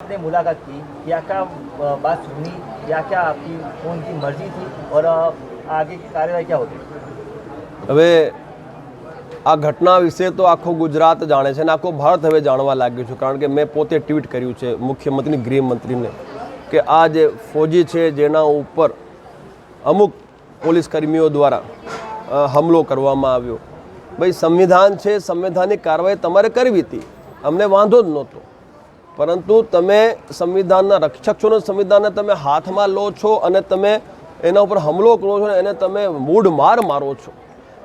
आपने मुलाकात की क्या क्या अ, बात सुनी क्या क्या आपकी उनकी मर्जी थी और अ, आगे की कार्यवाही क्या होती હવે આ ઘટના વિશે તો આખો ગુજરાત જાણે છે અને આખો ભારત હવે જાણવા લાગ્યું છે કારણ કે મેં પોતે ટ્વીટ કર્યું છે મુખ્યમંત્રી ગૃહમંત્રીને કે આ જે ફોજી છે જેના ઉપર અમુક પોલીસ કર્મીઓ દ્વારા અ, હમલો કરવામાં આવ્યો ભાઈ સંવિધાન છે સંવિધાનિક કાર્યવાહી તમારે કરવી હતી અમને વાંધો જ નહોતો પરંતુ તમે સંવિધાનના રક્ષક છો ને સંવિધાનને તમે હાથમાં લો છો અને તમે એના ઉપર હુમલો કરો છો ને એને તમે મૂઢ માર મારો છો.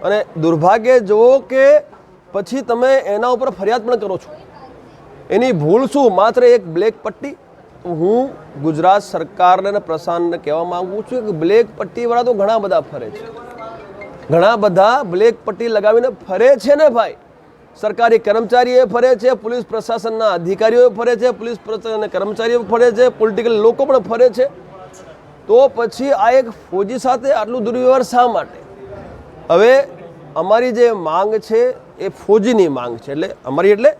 અને દુર્ભાગ્ય જુઓ કે પછી તમે એના ઉપર ફરિયાદ પણ કરો છો. એની ભૂલ શું? માત્ર એક બ્લેક પટ્ટી? હું ગુજરાત સરકારને અને કહેવા માગું છું કે બ્લેક પટ્ટીવાળા તો ઘણા બધા ફરે છે. ઘણા બધા બ્લેક પટ્ટી લગાવીને ફરે છે ને ભાઈ. સરકારી કર્મચારીઓ ફરે છે, પોલીસ પ્રશાસનના અધિકારીઓ ફરે છે, પોલીસ કર્મચારીઓ ફરે છે પોલિટિકલ લોકો પણ ફરે છે. તો પછી આ એક ફોજી સાથે આટલું દુર્વ્યવહાર શા માટે? હવે અમારી જે માંગ છે એ ફોજીની માંગ છે, એટલે અમારી એટલે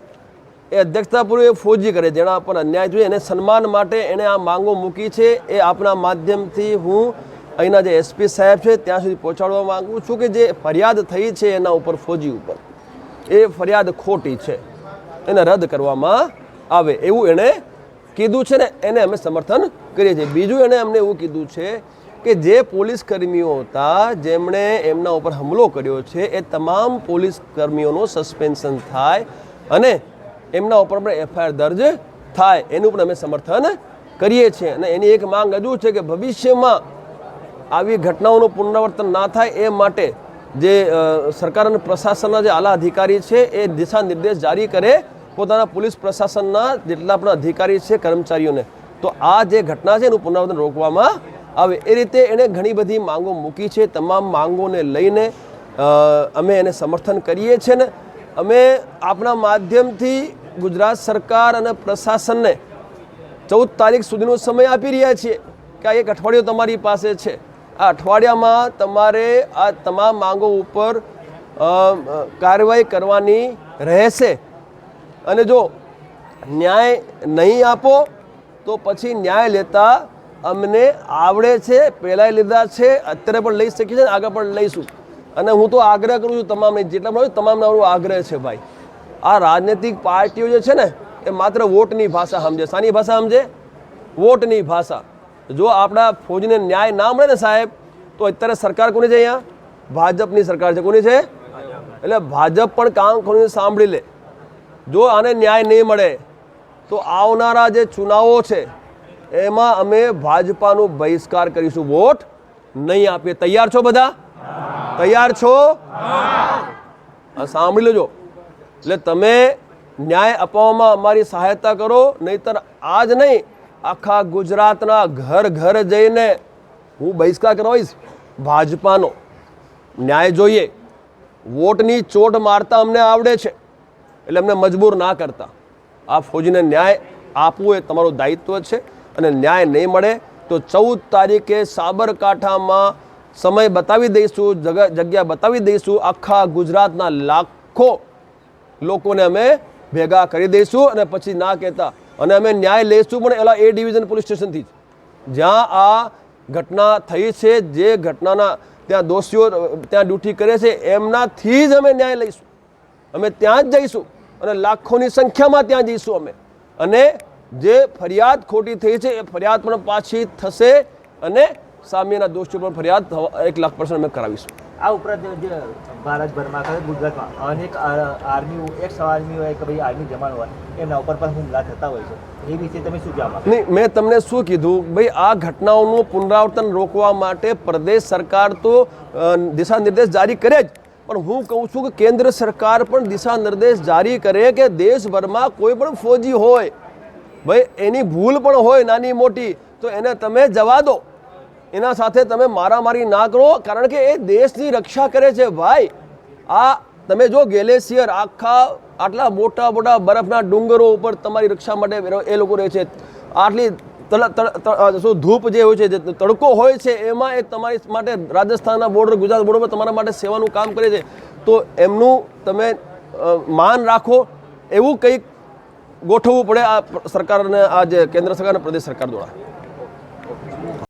એ અધ્યક્ષતાપૂર્વક ફોજી કરે, જેના પર અન્યાય થયો, એને સન્માન માટે એણે આ માંગો મૂકી છે. એ આપના માધ્યમથી હું અહીંના જે એસપી સાહેબ છે, ત્યાં સુધી પહોંચાડવા માંગુ છું કે જે ફરિયાદ થઈ છે એના ઉપર ફોજી ઉપર. એ ફરિયાદ ખોટી છે. એને રદ કરવામાં આવે એવું એણે કીધું છે ને, એને અમે સમર્થન કરીએ છીએ. બીજું એણે અમને એવું કીધું છે કે જે પોલીસ કર્મીઓ હતા, જેમણે એમના ઉપર હુમલો કર્યો છે, એ તમામ પોલીસ કર્મીઓનું સસ્પેન્શન થાય અને એમના ઉપર પણ એફઆઈઆર દર્જ થાય. એનું પણ અમે સમર્થન કરીએ છીએ. અને એની એક માંગ હજુ છે કે ભવિષ્યમાં આવી ઘટનાઓનું પુનરાવર્તન ના થાય એ માટે જે સરકાર અને પ્રશાસનના જે આલા અધિકારી છે, એ દિશા નિર્દેશ જારી કરે પોતાના પોલીસ પ્રશાસનના જેટલા પણ અધિકારી છે, કર્મચારીઓને. તો આ જે ઘટના છે, એનું પુનરાવર્તન રોકવામાં આવે. એ રીતે એણે ઘણી બધી માંગો મૂકી છે. તમામ માંગોને લઈને અમે એને સમર્થન કરીએ છીએ ને અમે આપણા માધ્યમથી ગુજરાત સરકાર અને પ્રશાસનને ચૌદ તારીખ સુધીનો સમય આપી રહ્યા છીએ કે આ એક અઠવાડિયું તમારી પાસે છે. આ અઠવાડિયામાં તમારે આ તમામ માંગો ઉપર કાર્યવાહી કરવાની રહેશે. અને જો ન્યાય નહીં આપો, તો પછી ન્યાય લેતા અમને આવડે છે પહેલાંય લીધા છે, અત્યારે પણ લઈ શકીએ છીએ, આગળ પણ લઈશું. અને હું તો આગ્રહ કરું છું તમામને, જેટલા હોય તમામને મારો આગ્રહ છે ભાઈ. આ રાજનૈતિક પાર્ટીઓ જે છે ને, એ માત્ર વોટની ભાષા સમજે. શાની ભાષા સમજે? વોટની ભાષા. જો આપણા ફોજને ન્યાય ના મળે ને સાહેબ, તો અત્યારે સરકાર કોની છે અહીંયા? ભાજપની સરકાર છે. કોની છે? એટલે ભાજપ પણ કામ ખોલીને સાંભળી લે. જો આને ન્યાય નહીં મળે, તો આવનારા જે ચુનાવો છે, એમાં અમે ભાજપાનું બહિષ્કાર કરીશું. વોટ નહીં આપીએ. તૈયાર છો બધા? તૈયાર છો? સાંભળી લેજો. એટલે તમે ન્યાય અપાવવામાં અમારી સહાયતા કરો, નહીતર આજ નહીં આખા ગુજરાતના ઘર ઘર જઈને હું બહિષ્કાર કરવાઈશ ભાજપાનો. ન્યાય જોઈએ. વોટની ચોટ મારતા અમને આવડે છે. એટલે અમને મજબૂર ના કરતા. આ ફોજીને ન્યાય આપવું એ તમારું દાયિત્વ છે અને ન્યાય નહીં મળે તો ચૌદ તારીખે સાબરકાંઠામાં સમય બતાવી દઈશું, જગ, જગ્યા બતાવી દઈશું. આખા ગુજરાતના લાખો લોકોને અમે ભેગા કરી દઈશું અને પછી ના કહેતા અને અમે ન્યાય લઈશું પણ એલા એ ડિવિઝન પોલીસ સ્ટેશનથી જ. જ્યાં આ ઘટના થઈ છે, જે ઘટનાના ત્યાં દોષીઓ, ત્યાં ડ્યુટી કરે છે, એમનાથી જ અમે ન્યાય લઈશું. અમે ત્યાં જ જઈશું અને લાખોની સંખ્યામાં ત્યાં જઈશું અમે. અને જે ફરિયાદ ખોટી થઈ છે, એ ફરિયાદ પણ પાછી થશે અને સામેના દોષીઓ પણ ફરિયાદ એક લાખ પર્સન્ટ અમે કરાવીશું. આ ઉપરાંત જે ભારતભરમાં ખાસ ગુજરાતમાં અનેક આર્મી એક્સ આર્મી હોય કે ભાઈ આર્મી જવાન હોય એમના ઉપર પણ હુમલા થતા હોય છે. એ વિશે તમે શું કહેવા નહીં મેં તમને શું કીધું? ભાઈ આ ઘટનાઓનું પુનરાવર્તન રોકવા માટે પ્રદેશ સરકાર તો દિશા નિર્દેશ જારી કરે જ. પણ હું કહું છું કે કેન્દ્ર સરકાર પણ દિશા નિર્દેશ જારી કરે કે દેશભરમાં કોઈ પણ ફોજી હોય ભાઈ એની ભૂલ પણ હોય નાની મોટી તો એને તમે જવા દો. એના સાથે તમે મારામારી ના કરો, કારણ કે એ દેશની રક્ષા કરે છે ભાઈ. આ તમે જો ગેલેશિયર આખા, આટલા મોટા મોટા બરફના ડુંગરો ઉપર તમારી રક્ષા માટે એ લોકો રહે છે. આટલી શું ધૂપ જે હોય છે, જે તડકો હોય છે, એમાં એ તમારી માટે રાજસ્થાનના બોર્ડર ગુજરાત બોર્ડર પર તમારા માટે સેવાનું કામ કરે છે. તો એમનું તમે માન રાખો. એવું કંઈક ગોઠવવું પડે આ સરકાર અને આ જે કેન્દ્ર સરકાર અને પ્રદેશ સરકાર દ્વારા.